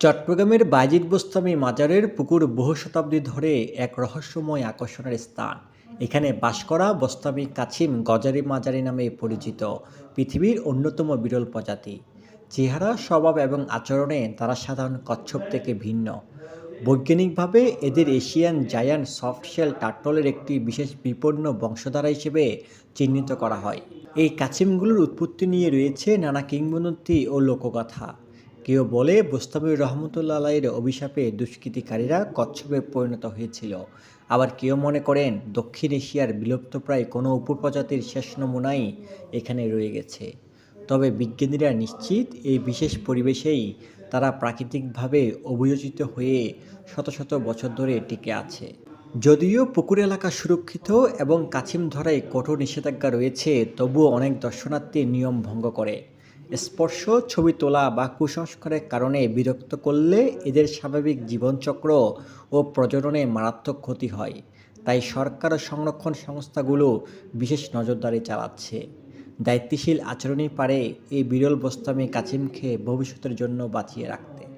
চট্টগ্রামের বাইজিদ বোস্তামি মাজারের পুকুর বহু শতাব্দী ধরে এক রহস্যময় আকর্ষণের স্থান। এখানে বাস করা বোস্তামি কাছিম গজারি মাজারি নামে পরিচিত, পৃথিবীর অন্যতম বিরল প্রজাতি। চেহারা, স্বভাব এবং আচরণে তারা সাধারণ কচ্ছপ থেকে ভিন্ন। বৈজ্ঞানিকভাবে এদের এশিয়ান জায়ান্ট সফটশেল টাটলের একটি বিশেষ বিপন্ন বংশধারা হিসেবে চিহ্নিত করা হয়। এই কাছিমগুলোর উৎপত্তি নিয়ে রয়েছে নানা কিংবদন্তি ও লোকগাথা কেউ বলে বোস্তামির রহমতুল্লাহ আলাইয়ের অভিশাপে দুষ্কৃতিকারীরা কচ্ছপে পরিণত হয়েছিল। আবার কেউ মনে করেন, দক্ষিণ এশিয়ার বিলুপ্তপ্রায় কোনো উপপ্রজাতির শেষ নমুনাই এখানে রয়ে গেছে। তবে বিজ্ঞানীরা নিশ্চিত, এই বিশেষ পরিবেশেই তারা প্রাকৃতিকভাবে অভিযোজিত হয়ে শত শত বছর ধরে টিকে আছে। যদিও পুকুর এলাকা সুরক্ষিত এবং কাছিম ধরায় কঠোর নিষেধাজ্ঞা রয়েছে, তবুও অনেক দর্শনার্থী নিয়ম ভঙ্গ করে। স্পর্শ, ছবি তোলা বা কুসংস্কারের কারণে বিরক্ত করলে এদের স্বাভাবিক জীবনচক্র ও প্রজননে মারাত্মক ক্ষতি হয়। তাই সরকার সংরক্ষণ সংস্থাগুলো বিশেষ নজরদারি চালাচ্ছে। দায়িত্বশীল আচরণই পারে এই বিরল বস্তামি খেয়ে ভবিষ্যতের জন্য বাঁচিয়ে রাখতে।